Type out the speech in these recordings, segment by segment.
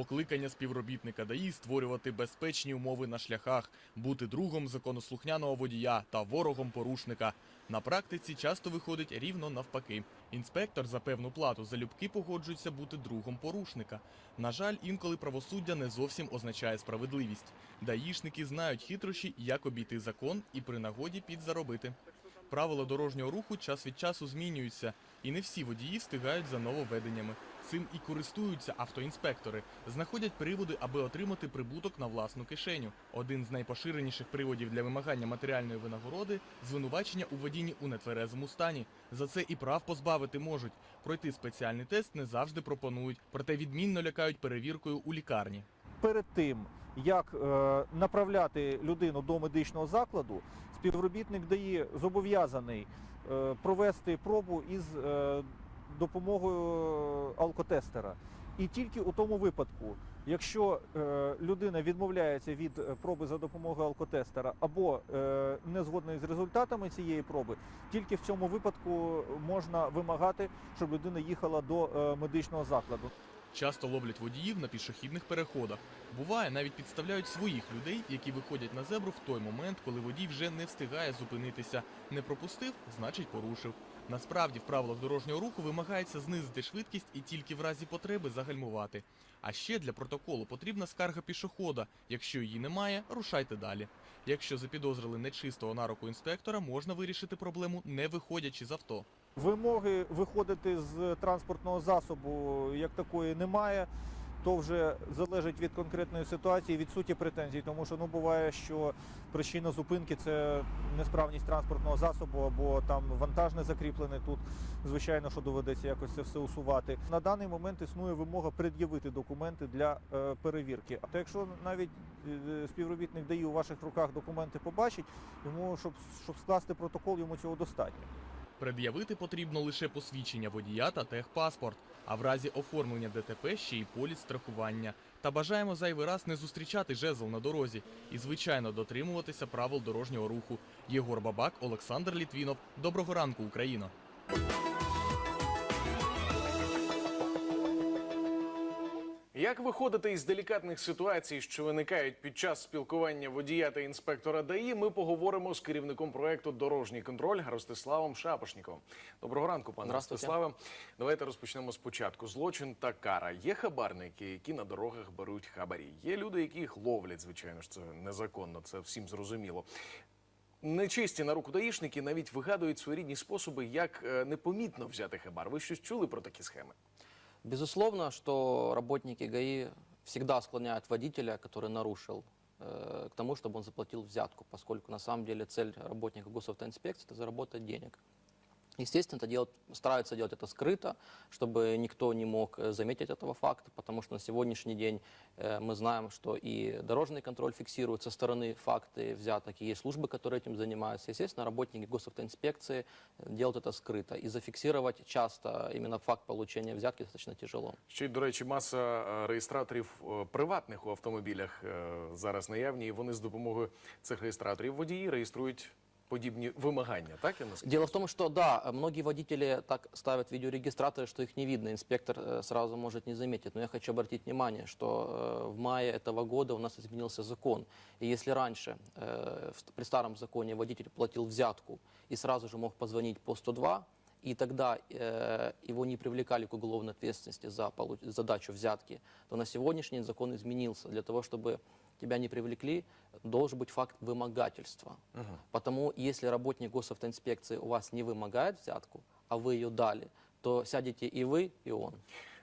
Покликання співробітника ДАІ створювати безпечні умови на шляхах, бути другом законослухняного водія та ворогом порушника. На практиці часто виходить рівно навпаки. Інспектор за певну плату залюбки погоджується бути другом порушника. На жаль, інколи правосуддя не зовсім означає справедливість. Даїшники знають хитрощі, як обійти закон і при нагоді підзаробити. Правила дорожнього руху час від часу змінюються, і не всі водії встигають за нововведеннями. Цим і користуються автоінспектори, знаходять приводи, аби отримати прибуток на власну кишеню. Один з найпоширеніших приводів для вимагання матеріальної винагороди звинувачення у водінні у нетверезому стані. За це і прав позбавити можуть. Пройти спеціальний тест не завжди пропонують, проте відмінно лякають перевіркою у лікарні. перед тим, як е, направляти людину до медичного закладу, співробітник ДАІ зобов'язаний е, провести пробу із е, допомогою алкотестера. І тільки у тому випадку, якщо е, людина відмовляється від е, проби за допомогою алкотестера або е, не згодна з результатами цієї проби, тільки в цьому випадку можна вимагати, щоб людина їхала до е, медичного закладу. Часто ловлять водіїв на пішохідних переходах. Буває, навіть підставляють своїх людей, які виходять на зебру в той момент, коли водій вже не встигає зупинитися. Не пропустив, значить порушив. Насправді в правилах дорожнього руху вимагається знизити швидкість і тільки в разі потреби загальмувати. А ще для протоколу потрібна скарга пішохода. Якщо її немає, рушайте далі. Якщо запідозрили нечистого на руку інспектора, можна вирішити проблему не виходячи з авто. Вимоги виходити з транспортного засобу як такої немає. То вже залежить від конкретної ситуації, від суті претензій, тому що ну буває, що причина зупинки це несправність транспортного засобу або там вантаж не закріплений тут. Звичайно, що доведеться якось це все усувати. На даний момент існує вимога пред'явити документи для е, перевірки. А то якщо навіть е, співробітник дає у ваших руках документи побачить, йому щоб, щоб скласти протокол, йому цього достатньо. Пред'явити потрібно лише посвідчення водія та техпаспорт, а в разі оформлення ДТП ще й поліс страхування. Та бажаємо зайвий раз не зустрічати жезл на дорозі і, звичайно, дотримуватися правил дорожнього руху. Єгор Бабак, Олександр Літвінов. Доброго ранку, Україно! Як виходити із делікатних ситуацій, що виникають під час спілкування водія та інспектора ДАІ, ми поговоримо з керівником проекту Дорожній контроль Ростиславом Шапошніковим. Доброго ранку, пане Ростиславе. Давайте розпочнемо спочатку. Злочин та кара. Є хабарники, які на дорогах беруть хабарі. Є люди, які їх ловлять. Звичайно ж, це незаконно, це всім зрозуміло. Нечисті на руку даїшники навіть вигадують своєрідні способи, як е, непомітно взяти хабар. Ви щось чули про такі схеми? Безусловно, что работники ГАИ всегда склоняют водителя, который нарушил, э, к тому, чтобы он заплатил взятку, поскольку на самом деле цель работника госавтоинспекции – это заработать денег. Естественно, это делать, стараются делать это скрыто, чтобы никто не мог э, заметить этого факта, потому что на сегодняшний день э, мы знаем, что и дорожный контроль фиксирует со стороны факты взяток, и есть службы, которые этим занимаются. Естественно, работники госавтоинспекции э, делают это скрыто, и зафиксировать часто именно факт получения взятки достаточно тяжело. Ще й, до речі, маса е, реєстраторів е, приватних у автомобілях е, зараз наявні, і вони з допомогою цих реєстраторів водії реєструють подібні вимагання. Так я наскільки? Дело в том, что да, многие водители так ставят видеорегистраторы, что их не видно, инспектор э, сразу может не заметить. Но я хочу обратить внимание, что э, в мае этого года у нас изменился закон. И если раньше э, в- при старом законе водитель платил взятку и сразу же мог позвонить по 102, и тогда э, его не привлекали к уголовной ответственности за, получ- за дачу взятки, то на сегодняшний день закон изменился для того, чтобы тебя не привлекли, должен быть факт вымогательства. Потому если работник госавтоинспекции у вас не вымогает взятку, а вы ее дали, то сядете и вы, и он.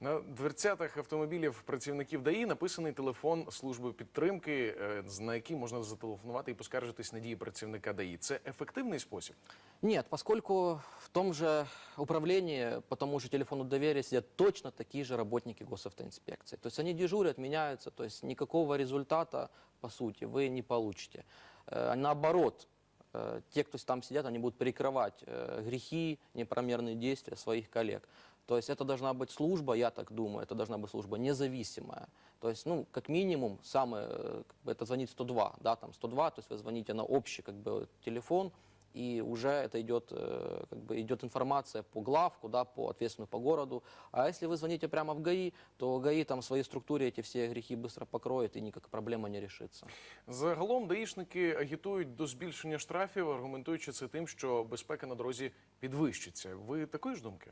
На дверцятах автомобілів працівників ДАІ написаний телефон служби підтримки, е, на який можна зателефонувати і поскаржитись на дії працівника ДАІ. Це ефективний спосіб. Нет, поскольку в том же управлении по тому же телефону доверия сидят точно такие же работники госавтоинспекции. То есть они дежурят, меняются, то есть никакого результата, по сути, вы не получите. Э, Наоборот, э, те, кто там сидят, они будут прикрывать э, грехи, неправомерные действия своих коллег. То есть это должна быть служба, я так думаю, это должна быть служба независимая. То есть, ну, как минимум, самое, э, как бы это звонит 102, да, там 102, то есть вы звоните на общий, как бы, телефон, и уже это идет, э, как бы идет информация по главку, да, по ответственную по городу. А если вы звоните прямо в ГАИ, то ГАИ там в своей структуре эти все грехи быстро покроет, и никак проблема не решится. Загалом даїшники агітують до збільшення штрафів, аргументуючи це тим, що безпека на дорозі підвищиться. Ви такої ж думки?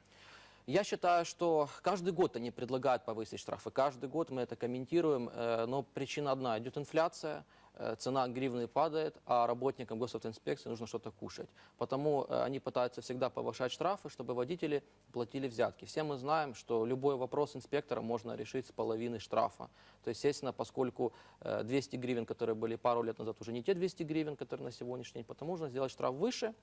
Я считаю, что каждый год они предлагают повысить штрафы. Каждый год мы это комментируем, э, но причина одна. Идет инфляция, э, цена гривны падает, а работникам госавтоинспекции нужно что-то кушать. Потому э, они пытаются всегда повышать штрафы, чтобы водители платили взятки. Все мы знаем, что любой вопрос инспектора можно решить с половины штрафа. То есть, естественно, поскольку э, 200 гривен, которые были пару лет назад, уже не те 200 гривен, которые на сегодняшний день, потому нужно сделать штраф выше,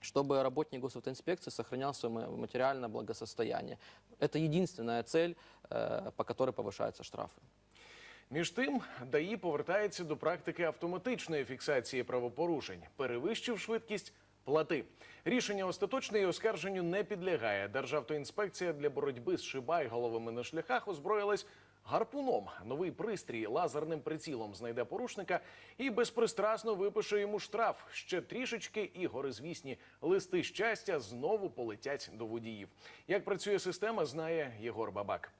чтобы работник госавтоинспекции сохранял свое ма- материальное благосостояние. Это единственная цель, э, по которой повышаются штрафы. Між тим, ДАІ повертається до практики автоматичної фіксації правопорушень. Перевищив швидкість плати. Рішення остаточне і оскарженню не підлягає. Державтоінспекція для боротьби з шибайголовими на шляхах озброїлась гарпуном. Новий пристрій лазерним прицілом знайде порушника і безпристрасно випише йому штраф. Ще трішечки і горизвісні листи щастя знову полетять до водіїв. Як працює система, знає Єгор Бабак.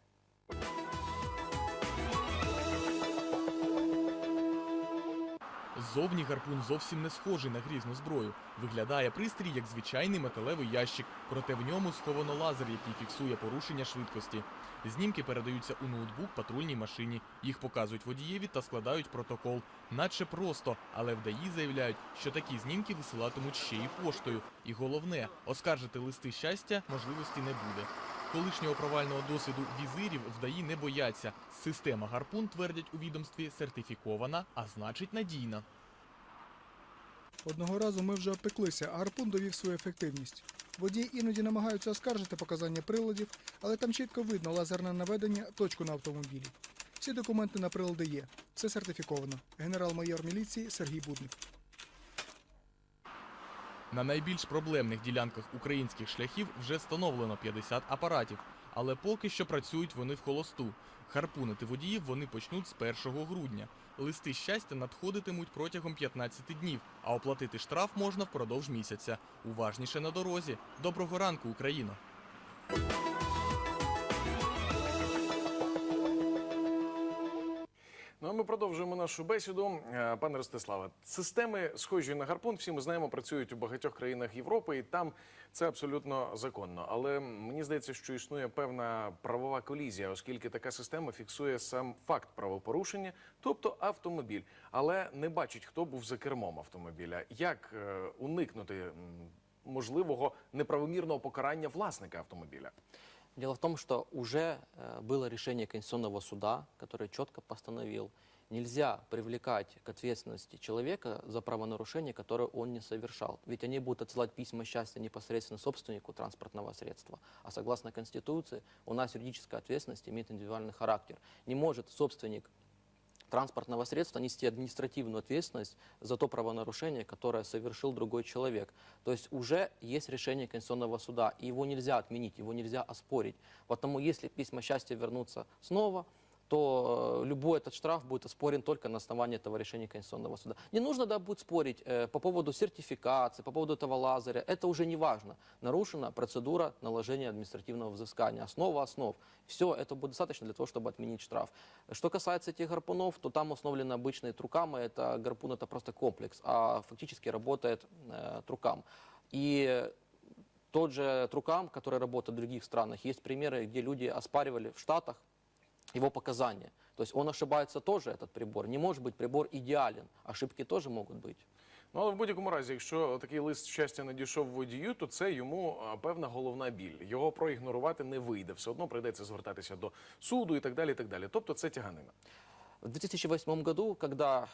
Ззовні гарпун зовсім не схожий на грізну зброю. Виглядає пристрій як звичайний металевий ящик, проте в ньому сховано лазер, який фіксує порушення швидкості. Знімки передаються у ноутбук патрульній машині. Їх показують водієві та складають протокол. Наче просто, але в ДАІ заявляють, що такі знімки висилатимуть ще й поштою. І головне, оскаржити листи щастя можливості не буде. Колишнього провального досвіду візирів в ДАІ не бояться. Система гарпун, твердять у відомстві, сертифікована, а значить надійна. Одного разу ми вже опеклися, а гарпун довів свою ефективність. Водії іноді намагаються оскаржити показання приладів, але там чітко видно лазерне наведення точку на автомобілі. Всі документи на прилади є. Все сертифіковано. Генерал-майор міліції Сергій Будник. На найбільш проблемних ділянках українських шляхів вже встановлено 50 апаратів, але поки що працюють вони в холосту. Харпунити водіїв вони почнуть з 1 грудня. Листи щастя надходитимуть протягом 15 днів, а оплатити штраф можна впродовж місяця. Уважніше на дорозі. Доброго ранку, Україно! Продовжуємо нашу бесіду. Е, Пане Ростиславе, системи, схожі на гарпун, всі ми знаємо, працюють у багатьох країнах Європи, і там це абсолютно законно. Але мені здається, що існує певна правова колізія, оскільки така система фіксує сам факт правопорушення, тобто автомобіль, але не бачить, хто був за кермом автомобіля. Як е, уникнути можливого неправомірного покарання власника автомобіля? Дело в том, что уже э, было решение Конституционного суда, которое четко постановил, нельзя привлекать к ответственности человека за правонарушение, которое он не совершал. Ведь они будут отсылать письма счастья непосредственно собственнику транспортного средства. А согласно Конституции, у нас юридическая ответственность имеет индивидуальный характер. Не может собственник транспортного средства нести административную ответственность за то правонарушение, которое совершил другой человек. То есть уже есть решение Конституционного суда, и его нельзя отменить, его нельзя оспорить. Потому если письма счастья вернутся снова, то э, любой этот штраф будет оспорен только на основании этого решения Конституционного суда. Не нужно да, будет спорить э, по поводу сертификации, по поводу этого лазеря. Это уже не важно. Нарушена процедура наложения административного взыскания. Основа основ. Все это будет достаточно для того, чтобы отменить штраф. Что касается этих гарпунов, то там установлены обычные трукамы. Это гарпун это просто комплекс, а фактически работает э, трукам. И тот же трукам, который работает в других странах, есть примеры, где люди оспаривали в Штатах его показания. То есть он ошибается тоже, этот прибор. Не может быть прибор идеален. Ошибки тоже могут быть. Ну, але в будь-якому разі, якщо такий лист щастя надійшов водію, то це йому а, певна головна біль. Його проігнорувати не вийде. Все одно прийдеться звертатися до суду і так далі. І так далі. Тобто це тяганина. В 2008 году, когда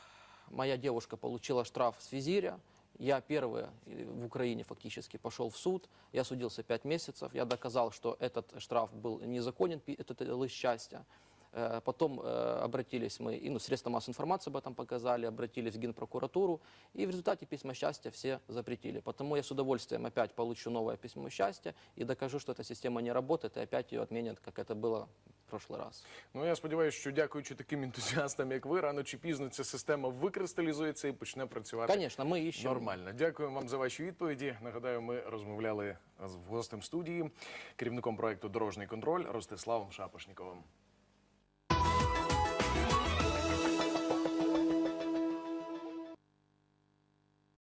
моя девушка получила штраф с визиря, Я первый э, в Украине фактически пошел в суд, я судился 5 месяцев, я доказал, что этот штраф был незаконен, этот э, лист счастья. Э, Потом обратились мы, и ну, средства массовой информации об этом показали, обратились в Генпрокуратуру, и в результате письма счастья все запретили. Потому я с удовольствием опять получу новое письмо счастья и докажу, что эта система не работает, и опять ее отменят, как это было прошлый раз. Ну я сподіваюся, що дякуючи таким ентузіастам, як ви, рано чи пізно ця система викристалізується і почне працювати Конечно, ми іще нормально. Дякую вам за ваші відповіді. Нагадаю, ми розмовляли з гостем студії, керівником проекту Дорожній контроль Ростиславом Шапошніковим.